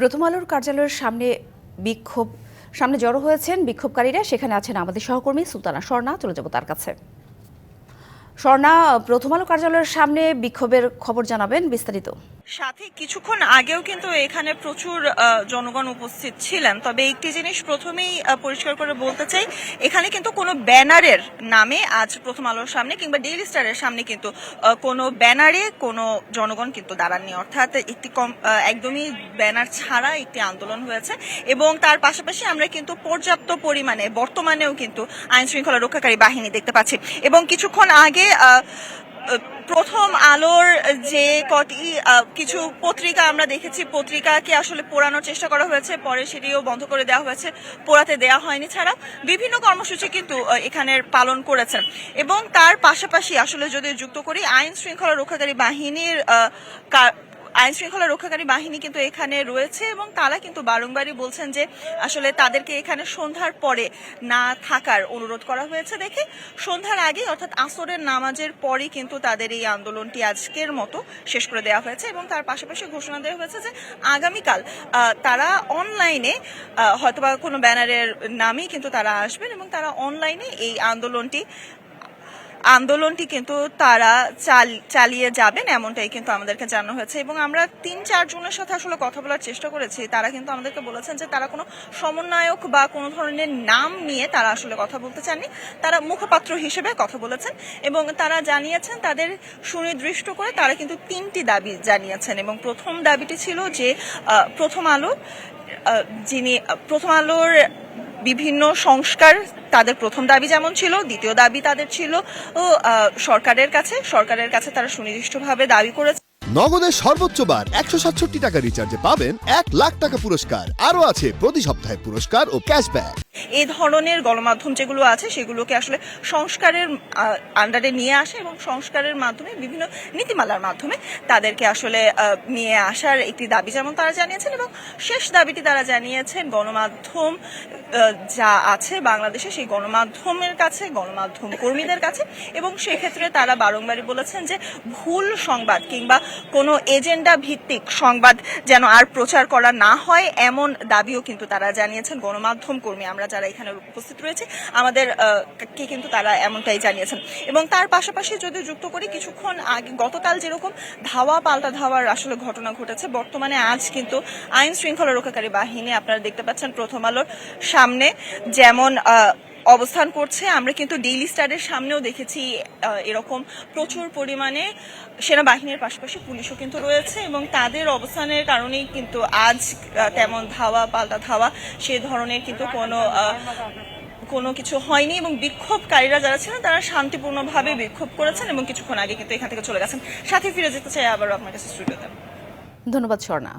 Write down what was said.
প্রথম আলোর কার্যালয়ের সামনে বিক্ষোভ, সামনে জড়ো হয়েছেন বিক্ষোভকারীরা। সেখানে আছেন আমাদের সহকর্মী সুলতানা স্বর্ণা চলে যাব তার কাছে। স্বর্ণা প্রথম আলো কার্যালয়ের সামনে বিক্ষোভের খবর জানাবেন বিস্তারিত। সাথে, কিছুক্ষণ আগেও কিন্তু এখানে প্রচুর জনগণ উপস্থিত ছিলেন। তবে একটি জিনিস প্রথমেই পরিষ্কার করে বলতে চাই, এখানে কিন্তু কোনো ব্যানারের নামে আজ প্রথম আলোর সামনে কিংবা ডেইলি স্টারের সামনে কিন্তু কোনো ব্যানারে কোনো জনগণ কিন্তু দাঁড়াননি। অর্থাৎ একটি কম একদমই ব্যানার ছাড়া একটি আন্দোলন হয়েছে এবং তার পাশাপাশি আমরা কিন্তু পর্যাপ্ত পরিমাণে বর্তমানেও কিন্তু আইন শৃঙ্খলা রক্ষাকারী বাহিনী দেখতে পাচ্ছি। এবং কিছুক্ষণ আগে প্রথম আলোর যে কটি কিছু পত্রিকা আমরা দেখেছি, পত্রিকাকে আসলে পোড়ানোর চেষ্টা করা হয়েছে, পরে সেটিও বন্ধ করে দেওয়া হয়েছে, পোড়াতে দেওয়া হয়নি ছাড়া। বিভিন্ন কর্মসূচি কিন্তু এখানে পালন করেছেন। এবং তার পাশাপাশি আসলে যদি যুক্ত করি, আইন শৃঙ্খলা রক্ষাকারী বাহিনীর আইন শৃঙ্খলা রক্ষাকারী বাহিনী কিন্তু এখানে রয়েছে এবং তারা কিন্তু বারংবারই বলছেন যে আসলে তাদেরকে এখানে সন্ধ্যার পরে না থাকার অনুরোধ করা হয়েছে দেখে সন্ধ্যার আগে অর্থাৎ আসরের নামাজের পরই কিন্তু তাদের এই আন্দোলনটি আজকের মতো শেষ করে দেওয়া হয়েছে এবং তার পাশাপাশি ঘোষণা দেওয়া হয়েছে যে আগামীকাল তারা অনলাইনে হয়তোবা কোনো ব্যানারের নামেই কিন্তু তারা আসবেন এবং তারা অনলাইনে এই আন্দোলনটি আন্দোলনটি কিন্তু তারা চাল- চালিয়ে যাবেন, এমনটাই কিন্তু আমাদেরকে জানানো হয়েছে। এবং আমরা তিন চারজনের সাথে আসলে কথা বলার চেষ্টা করেছি। তারা কিন্তু আমাদেরকে বলেছেন যে তারা কোনো সমন্বয়ক বা কোনো ধরনের নাম নিয়ে তারা আসলে কথা বলতে চাননি। তারা মুখপাত্র হিসেবে কথা বলেছেন এবং তারা জানিয়েছেন, তাদের সুনির্দিষ্ট করে তারা কিন্তু তিনটি দাবি জানিয়েছেন। এবং প্রথম দাবিটি ছিল যে প্রথম আলো যিনি প্রথম আলোর বিভিন্ন সংস্কার তাদের প্রথম দাবি যেমন ছিল, দ্বিতীয় দাবি তাদের ছিল। সরকারের কাছে সরকারের কাছে তারা সুনির্দিষ্টভাবে দাবি করেছে। নগদের সর্বোচ্চ বার একশো সাতষট্টি টাকা রিচার্জে পাবেন এক লাখ টাকা পুরস্কার। আরও আছে প্রতি সপ্তাহে পুরস্কার ও ক্যাশব্যাক এই ধরনের গণমাধ্যম যেগুলো আছে, সেগুলোকে আসলে সংস্কারের আন্ডারে নিয়ে আসে এবং সংস্কারের মাধ্যমে, বিভিন্ন নীতিমালার মাধ্যমে তাদেরকে আসলে নিয়ে আসার একটি দাবি যেমন তারা জানিয়েছেন এবং শেষ দাবিটি তারা জানিয়েছেন, গণমাধ্যম যা আছে বাংলাদেশে সেই গণমাধ্যমের কাছে, গণমাধ্যম কর্মীদের কাছে এবং সেক্ষেত্রে তারা বারংবারই বলেছেন যে ভুল সংবাদ কিংবা কোনো এজেন্ডা ভিত্তিক সংবাদ যেন আর প্রচার করা না হয়, এমন দাবিও কিন্তু তারা জানিয়েছেন গণমাধ্যম কর্মী। আমরা যারা এখানে উপস্থিত রয়েছে, আমাদের কে কিন্তু তারা এমনটাই জানিয়েছেন। এবং তার পাশাপাশি যদি যুক্ত করি, কিছুক্ষণ আগে, গতকাল যেরকম ধাওয়া পাল্টা ধাওয়ার আসলে ঘটনা ঘটেছে, বর্তমানে আজ কিন্তু আইন শৃঙ্খলা রক্ষাকারী বাহিনী, আপনারা দেখতে পাচ্ছেন প্রথম আলোর সামনে, যেমন অবস্থান করছে। আমরা কিন্তু ডেইলি স্টারের সামনেও দেখেছি এরকম প্রচুর পরিমাণে সেনাবাহিনীর পাশাপাশি পুলিশও কিন্তু রয়েছে এবং তাদের অবস্থানের কারণেই কিন্তু আজ তেমন ধাওয়া, পাল্টা ধাওয়া, সে ধরনের কিন্তু কোনো কোনো কিছু হয়নি এবং বিক্ষোভকারীরা যারা ছিলেন, তারা শান্তিপূর্ণভাবে বিক্ষোভ করেছেন এবং কিছুক্ষণ আগে কিন্তু এখান থেকে চলে গেছেন। সাথে ফিরে যেতে চাই আবারও আপনার কাছে স্টুডিওতে। ধন্যবাদ, স্বর্ণা।